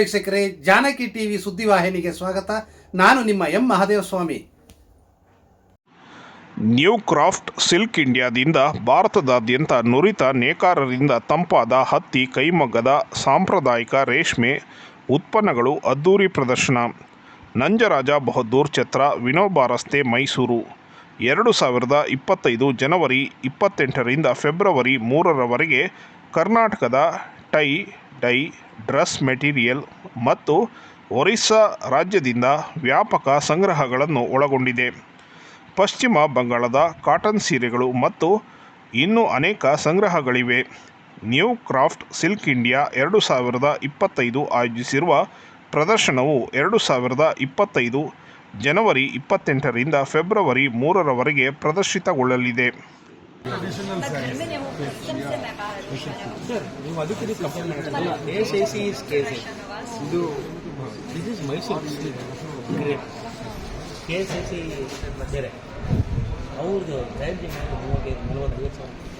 ವೀಕ್ಷಕರೇ, ಜಾನಕಿ ಟಿವಿ ಸುದ್ದಿವಾಹಿನಿಗೆ ಸ್ವಾಗತ. ನಾನು ನಿಮ್ಮ M Mahadeva Swamy new craft silk ಇಂಡಿಯಾದಿಂದ ಭಾರತದಾದ್ಯಂತ ನುರಿತ ನೇಕಾರರಿಂದ ತಂಪಾದ ಹತ್ತಿ, ಕೈಮಗ್ಗದ ಸಾಂಪ್ರದಾಯಿಕ ರೇಷ್ಮೆ ಉತ್ಪನ್ನಗಳು ಅದ್ದೂರಿ ಪ್ರದರ್ಶನ. ನಂಜರಾಜ ಬಹದ್ದೂರ್ ಛತ್ರ, ವಿನೋಬ ರಸ್ತೆ, ಮೈಸೂರು. ಎರಡು ಸಾವಿರದ ಇಪ್ಪತ್ತೈದು ಜನವರಿ ಇಪ್ಪತ್ತೆಂಟರಿಂದ ಫೆಬ್ರವರಿ ಮೂರರವರೆಗೆ ಕರ್ನಾಟಕದ ಟೈ ಡೈ ಡ್ರೆಸ್ ಮೆಟೀರಿಯಲ್ ಮತ್ತು ಒರಿಸ್ಸಾ ರಾಜ್ಯದಿಂದ ವ್ಯಾಪಕ ಸಂಗ್ರಹಗಳನ್ನು ಒಳಗೊಂಡಿದೆ. ಪಶ್ಚಿಮ ಬಂಗಾಳದ ಕಾಟನ್ ಸೀರೆಗಳು ಮತ್ತು ಇನ್ನೂ ಅನೇಕ ಸಂಗ್ರಹಗಳಿವೆ. ನ್ಯೂ ಕ್ರಾಫ್ಟ್ ಸಿಲ್ಕ್ ಇಂಡಿಯಾ ಎರಡು ಸಾವಿರದ ಇಪ್ಪತ್ತೈದು ಆಯೋಜಿಸಿರುವ ಪ್ರದರ್ಶನವು ಎರಡು ಸಾವಿರದ ಇಪ್ಪತ್ತೈದು ಜನವರಿ ಇಪ್ಪತ್ತೆಂಟರಿಂದ ಫೆಬ್ರವರಿ ಮೂರರವರೆಗೆ ಪ್ರದರ್ಶಿತಗೊಳ್ಳಲಿದೆ. ಸರ್ ನೀವು ಅದಕ್ಕೆ ಕಂಪೇರ್ ಮಾಡಿದ್ರಲ್ಲ S A C is case ಇದು this is Mysore great S I C ಬೇರೆ ಅವ್ರದ್ದು ರೇಂಜ್ ಮೂವತ್ತೈದು ನಲವತ್ತೈದು ಸಾವಿರ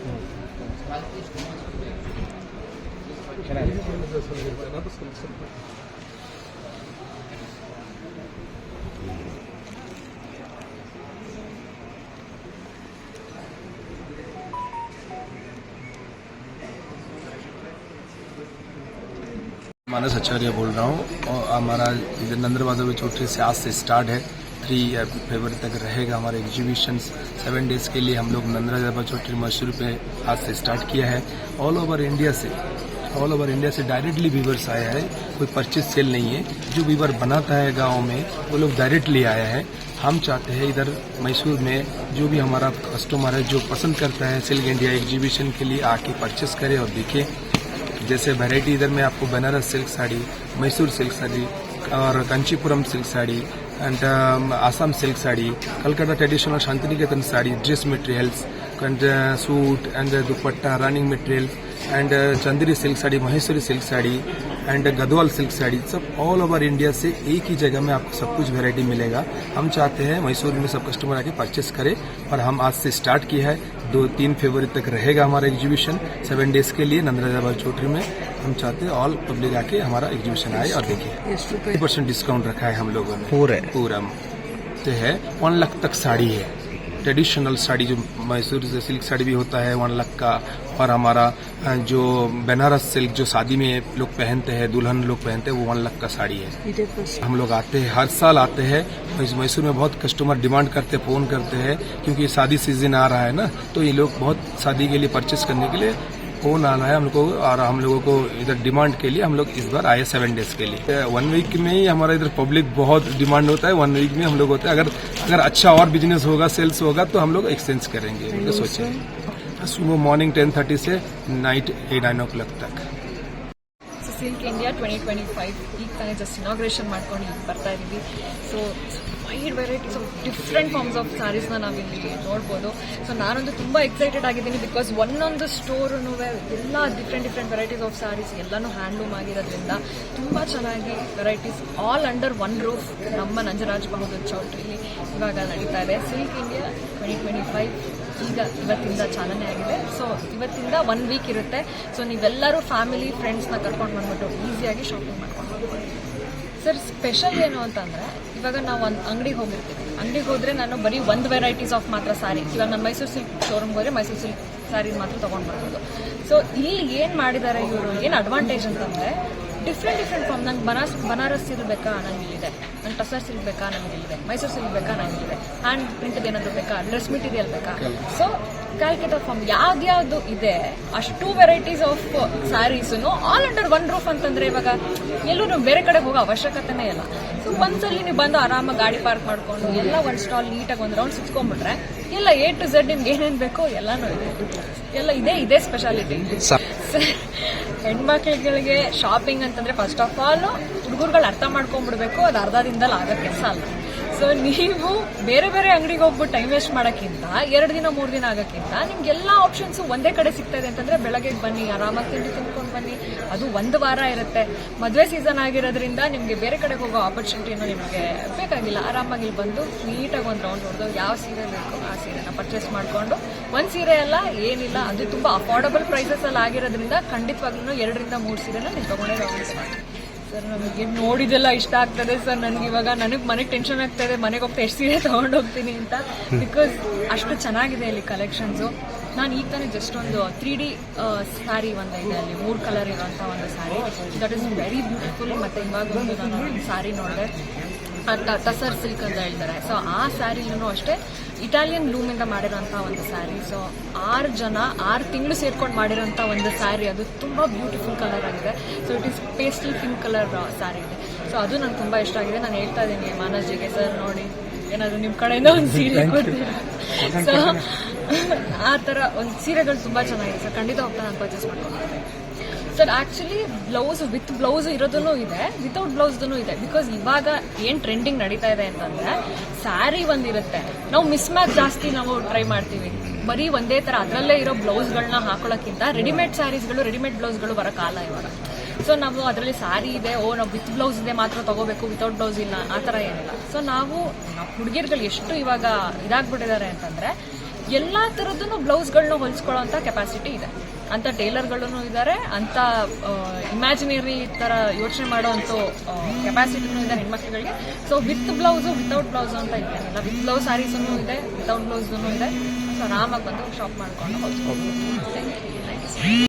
मानस आचार्य बोल रहा हूँ और हमारा नंदर माधव चौधरी से आज से स्टार्ट है। थ्री फरवरी तक रहेगा हमारा एग्जीबिशन सेवन डेज़ के लिए हम लोग नंदरा चौधरी मैसूर पे आज से स्टार्ट किया है। ऑल ओवर इंडिया से ऑल ओवर इंडिया से डायरेक्टली व्यूवर्स आया है। कोई परचेज सेल नहीं है। जो वीवर बनाता है गाँव में, वो लोग डायरेक्टली आया है। हम चाहते हैं इधर मैसूर में जो भी हमारा कस्टमर है, जो पसंद करता है सिल्क इंडिया एग्जीबिशन के लिए आके परचेस करे और देखे। जैसे वैरायटी इधर में आपको बनारस सिल्क साड़ी मैसूर सिल्क साड़ी और Kanchipuram silk sari and um, Assam silk sari, Calcutta traditional Shantiniketan sari, dress materials, and uh, suit and uh, dupatta, running materials, and uh, Chandiri silk sari, Maheshwari silk sari, and Gadwal silk sari सब all over India से एक ही जगह में आपको सब कुछ variety मिलेगा। हम चाहते हैं मैसूर में सब कस्टमर आके परचेस करें और हम आज से स्टार्ट किया है। दो तीन फरवरी तक रहेगा हमारा एग्जीबिशन सेवन डेज़ के लिए नंदराजाबाद चोटरी में। हम चाहते हैं ऑल पब्लिक आके हमारा एग्जीबिशन आए और देखे। परसेंट डिस्काउंट रखा है हम लोगों ने। पूरे। पूरा। तो है वन लाख तक साड़ी है। ट्रेडिशनल साड़ी जो मैसूर से सिल्क साड़ी भी होता है वन लाख का और हमारा जो बनारस सिल्क जो शादी में लोग पहनते हैं दुल्हन लोग पहनते हैं वो वन लाख का साड़ी है। हम लोग आते हैं हर साल आते हैं इस मैसूर में बहुत कस्टमर डिमांड करते हैं फ़ोन करते हैं क्योंकि शादी सीज़न आ रहा है ना तो ये लोग बहुत शादी के लिए परचेस करने के लिए फ़ोन आना है हम लोग को और हम लोगों को इधर डिमांड के लिए हम लोग इस बार आए सेवन डेज़ के लिए। वन वीक में ही हमारा इधर पब्लिक बहुत डिमांड होता है वन वीक में हम लोग होते हैं। अगर अगर अच्छा और बिज़नेस होगा सेल्स होगा तो हम लोग एक्सचेंज करेंगे सोचे हैं। सुबह मॉर्निंग टेन थर्टी से night at nine o'clock तक so silk India twenty twenty five ಈಗ ತಾನೇ ಜಸ್ಟ್ ಇನಾಗ್ರೇಷನ್ ಮಾಡ್ಕೊಂಡು ಈಗ ಬರ್ತಾ ಇದ್ದೀವಿ so wide varieties of different forms of ಸ್ಯಾರೀಸ್ನ ನಾವಿಲ್ಲಿ ನೋಡ್ಬೋದು ಸೊ ನಾನಂತೂ ತುಂಬ ಎಕ್ಸೈಟೆಡ್ ಆಗಿದ್ದೀನಿ ಬಿಕಾಸ್ ಒಂದೊಂದು ಸ್ಟೋರೂ ಎಲ್ಲ different different varieties of saris ಎಲ್ಲನೂ ಹ್ಯಾಂಡ್ಲೂಮ್ ಆಗಿರೋದ್ರಿಂದ ತುಂಬ ಚೆನ್ನಾಗಿ varieties all under one roof ನಮ್ಮ ನಂಜರಾಜ್ ಬಹದ್ದೂರ್ ಚೌಟ್ರಿಲಿ ಇವಾಗ ನಡೀತಾ ಇದೆ silk India twenty twenty five ಈಗ ಇವತ್ತಿಂದ ಚಾಲನೆ ಆಗಿದೆ. ಸೊ ಇವತ್ತಿಂದ ಒನ್ ವೀಕ್ ಇರುತ್ತೆ. ಸೊ ನೀವೆಲ್ಲರೂ ಫ್ಯಾಮಿಲಿ ಫ್ರೆಂಡ್ಸ್ನ ಕರ್ಕೊಂಡು ಬಂದ್ಬಿಟ್ಟು ಈಸಿಯಾಗಿ ಶಾಪಿಂಗ್ ಮಾಡ್ಕೊಂಡು ಹೋಗ್ಬೋದು ಸರ್ ಸ್ಪೆಷಲ್ ಏನು ಅಂತಂದರೆ, ಇವಾಗ ನಾವು ಒಂದು ಅಂಗಡಿಗೆ ಹೋಗಿರ್ತೀವಿ. ಅಂಗಡಿಗೆ ಹೋದರೆ ನಾನು ಬರೀ ಒಂದು ವೆರೈಟೀಸ್ ಆಫ್ ಮಾತ್ರ ಸಾರಿ ಇವಾಗ ನಾನು ಮೈಸೂರು ಸಿಲ್ಕ್ ಶೋರೂಮ್ಗೆ ಹೋದರೆ ಮೈಸೂರು ಸಿಲ್ಕ್ ಸ್ಯಾರಿ ಮಾತ್ರ ತೊಗೊಂಡು ಬರ್ಬೋದು ಸೊ ಇಲ್ಲಿ ಏನು ಮಾಡಿದ್ದಾರೆ ಇವರು? ಏನು ಅಡ್ವಾಂಟೇಜ್ ಅಂತಂದರೆ ಡಿಫ್ರೆಂಟ್ ಡಿಫ್ರೆಂಟ್ ಫಾರ್ಮ್ ನಂಗೆ ಬನಾರಸ್ ಬನಾರಸ್ ಸಿಗಬೇಕಾ ಬೇಕಾ ನಂಗೆ ಇಲ್ಲಿದೆ. ನಂಗೆ ಟಸರ್ ಸಿಗಬೇಕಾ ಬೇಕಾ ನಂಗೆ ಇಲ್ಲಿದೆ. ಮೈಸೂರು ಸಿಗಬೇಕಾ ಬೇಕಾ ನಂಗೆ ಇಲ್ಲಿದೆ. ಹ್ಯಾಂಡ್ ಪ್ರಿಂಟದ್ ಏನಾದರೂ ಬೇಕಾ? ಡ್ರೆಸ್ ಮೆಟೀರಿಯಲ್ ಬೇಕಾ? ಸೊ ಕ್ಯಾಲ್ಕೇಟರ್ ಫಾರ್ಮ್ ಯಾವ್ದ್ಯಾವ್ದು ಇದೆ, ಅಷ್ಟು varieties of saris all under one roof ಅಂತಂದ್ರೆ ಇವಾಗ ಎಲ್ಲೂ ಬೇರೆ ಕಡೆ ಹೋಗೋ ಅವಶ್ಯಕತೆನೇ ಇಲ್ಲ. ಸೊ ಒಂದ್ಸಲಿ ನೀವು ಬಂದು ಆರಾಮಾಗಿ ಗಾಡಿ ಪಾರ್ಕ್ ಮಾಡ್ಕೊಂಡು, ಎಲ್ಲ ಒಂದು ಸ್ಟಾಲ್ ನೀಟಾಗಿ ಒಂದು ರೌಂಡ್ ಸುತ್ಕೊಂಡ್ಬಿಟ್ರೆ ಎಲ್ಲ ಎ ಟು ಝೆಡ್ ನಿಮ್ಗೆ ಏನೇನು ಬೇಕೋ ಎಲ್ಲಾನು ಇದೆ. ಎಲ್ಲ ಇದೇ ಇದೇ ಸ್ಪೆಷಾಲಿಟಿ ಹೆಣ್ಮಕ್ಳುಗಳಿಗೆ ಶಾಪಿಂಗ್ ಅಂತಂದ್ರೆ ಫಸ್ಟ್ ಆಫ್ ಆಲ್ ಹುಡುಗರುಗಳು ಅರ್ಥ ಮಾಡ್ಕೊಂಡ್ಬಿಡ್ಬೇಕು ಅದು ಅರ್ಧ ಆಗೋ ಕೆಲಸ ಅಲ್ಲ ಸೊ ನೀವು ಬೇರೆ ಬೇರೆ ಅಂಗಡಿಗೆ ಹೋಗ್ಬಿಟ್ಟು ಟೈಮ್ ವೇಸ್ಟ್ ಮಾಡೋಕ್ಕಿಂತ ಎರಡು ದಿನ, ಮೂರು ದಿನ ಆಗೋಕ್ಕಿಂತ ನಿಮ್ಗೆ ಎಲ್ಲ ಆಪ್ಷನ್ಸು ಒಂದೇ ಕಡೆ ಸಿಗ್ತಾ ಇದೆ ಅಂತಂದ್ರೆ ಬೆಳಗ್ಗೆ ಬನ್ನಿ, ಆರಾಮಾಗಿ ತಿಂಡಿ ತಿನ್ಕೊಂಡು ಬನ್ನಿ. ಅದು ಒಂದು ವಾರ ಇರುತ್ತೆ. ಮದುವೆ ಸೀಸನ್ ಆಗಿರೋದ್ರಿಂದ ನಿಮಗೆ ಬೇರೆ ಕಡೆಗೆ ಹೋಗೋ ಆಪರ್ಚುನಿಟಿನೂ ನಿಮಗೆ ಬೇಕಾಗಿಲ್ಲ. ಆರಾಮಾಗಿ ಇಲ್ಲಿ ಬಂದು ನೀಟಾಗಿ ಒಂದು ರೌಂಡ್ ಹೊಡೆದು ಯಾವ ಸೀರೆ ಬೇಕು ಆ ಸೀರೆನ ಪರ್ಚೇಸ್ ಮಾಡಿಕೊಂಡು, ಒಂದು ಸೀರೆ ಅಲ್ಲ, ಏನಿಲ್ಲ, ಅದು ತುಂಬ ಅಫೋರ್ಡಬಲ್ ಪ್ರೈಸಸ್ ಅಲ್ಲಿ ಆಗಿರೋದ್ರಿಂದ ಖಂಡಿತವಾಗ್ಲೂ ಎರಡರಿಂದ ಮೂರು ಸೀರೆನ ನೀವು ತಗೊಂಡೇ ತಗೊಳ್ತೀವಿ ಸರ್, ನನಗೆ ನೋಡಿದೆಲ್ಲ ಇಷ್ಟ ಆಗ್ತದೆ ಸರ್. ನನಗೆ ಇವಾಗ ನನಗೆ ಮನೆಗೆ ಟೆನ್ಷನ್ ಆಗ್ತದೆ ಮನೆಗೆ ಹೋಗ್ತಾ ಎಷ್ಟು ಸೀರೆ ತೊಗೊಂಡು ಹೋಗ್ತೀನಿ ಅಂತ. ಬಿಕಾಸ್ ಅಷ್ಟು ಚೆನ್ನಾಗಿದೆ ಇಲ್ಲಿ ಕಲೆಕ್ಷನ್ಸು ನಾನು ಈಗ ತಾನೇ ಜಸ್ಟ್ ಒಂದು ತ್ರೀ ಡಿ ಸ್ಯಾರಿ ಒಂದು ಇದೆ ಅಲ್ಲಿ. ಮೂರು ಕಲರ್ ಇರುವಂಥ ಒಂದು sari that is very beautiful ಮತ್ತು ಇವಾಗ ಒಂದು ನಾನು ಸ್ಯಾರಿ ನೋಡಿದೆ. ತಸರ್ ಸಿಲ್ಕ್ ಅಂತ ಹೇಳ್ತಾರೆ. ಸೊ ಆ ಸ್ಯಾರಿನೂ ಅಷ್ಟೇ. ಇಟಾಲಿಯನ್ ಲೂಮಿಂದ ಮಾಡಿರೋಂಥ ಒಂದು ಸ್ಯಾರಿ ಸೊ ಆರು ಜನ ಆರು ತಿಂಗಳು ಸೇರ್ಕೊಂಡು ಮಾಡಿರೋಂಥ ಒಂದು ಸ್ಯಾರಿ ಅದು ತುಂಬ ಬ್ಯೂಟಿಫುಲ್ ಕಲರ್ ಆಗಿದೆ. So it is pastel pink colour sari ಇದೆ. ಸೊ ಅದು ನನ್ಗೆ ತುಂಬ ಇಷ್ಟ ಆಗಿದೆ. ನಾನು ಹೇಳ್ತಾ ಇದ್ದೀನಿ ಮಾನಜಿಗೆ ಸರ್ ನೋಡಿ ಏನಾದರೂ ನಿಮ್ಮ ಕಡೆಯಿಂದ ಒಂದು ಸೀರೆ ಕೊಡ್ತೀರಾ? ಸೊ ಆ ಥರ ಒಂದು ಸೀರೆಗಳು ತುಂಬ ಚೆನ್ನಾಗಿದೆ. ಸರ್ ಖಂಡಿತ ಹೋಗ್ತಾ ನಾನು ಪರ್ಚೇಸ್ ಮಾಡ್ಕೊಂಡು sir actually blouse with blouse ಇರೋದೂ ಇದೆ ವಿತೌಟ್ ಬ್ಲೌಸ್ದೂ ಇದೆ. ಬಿಕಾಸ್ ಇವಾಗ ಏನು ಟ್ರೆಂಡಿಂಗ್ ನಡೀತಾ ಇದೆ ಅಂತಂದ್ರೆ ಸ್ಯಾರಿ ಒಂದಿರುತ್ತೆ. ನಾವು ಮಿಸ್ ಮ್ಯಾಚ್ ಜಾಸ್ತಿ ನಾವು ಟ್ರೈ ಮಾಡ್ತೀವಿ. ಬರೀ ಒಂದೇ ಥರ ಅದರಲ್ಲೇ ಇರೋ ಬ್ಲೌಸ್ಗಳನ್ನ ಹಾಕೊಳ್ಳೋಕ್ಕಿಂತ ರೆಡಿಮೇಡ್ ಸ್ಯಾರೀಸ್ಗಳು ರೆಡಿಮೇಡ್ ಬ್ಲೌಸ್ಗಳು ಬರೋ ಕಾಲ ಇವಾಗ. ಸೊ ನಾವು ಅದರಲ್ಲಿ ಸ್ಯಾರಿ ಇದೆ, ಓ, ನಾವು ವಿತ್ ಬ್ಲೌಸ್ ಇದೆ ಮಾತ್ರ ತಗೋಬೇಕು ವಿತೌಟ್ ಬ್ಲೌಸ್ ಇಲ್ಲ, ಆ ಥರ ಏನಿಲ್ಲ. ಸೊ ನಾವು ಹುಡುಗಿರ್ಗಳು ಎಷ್ಟು ಇವಾಗ ಇದಾಗ್ಬಿಟ್ಟಿದ್ದಾರೆ ಅಂತಂದ್ರೆ, ಎಲ್ಲ ಥರದ್ದು ಬ್ಲೌಸ್ಗಳನ್ನ ಹೊಲಿಸ್ಕೊಳ್ಳೋ ಕೆಪಾಸಿಟಿ ಇದೆ. ಅಂಥ ಟೇಲರ್ಗಳೂ ಇದ್ದಾರೆ ಅಂತ ಇಮ್ಯಾಜಿನರಿ ಥರ ಯೋಚನೆ ಮಾಡೋ ಕೆಪಾಸಿಟಿ ಕೆಪಾಸಿಟಿನೂ ಇದೆ ಹೆಣ್ಮಕ್ಳುಗಳಿಗೆ so with blouse without blouse ಅಂತ ಇದೆ. ವಿತ್ ಬ್ಲೌಸ್ ಸ್ಯಾರೀಸೂ ಇದೆ ವಿತೌಟ್ ಬ್ಲೌಸ್ ಇದೆ. ಸೊ ಆರಾಮಾಗಿ ಬಂದು ಶಾಪ್ ಮಾಡ್ಕೊಂಡು ಹೊಲಿಸ್ಕೊಂಡು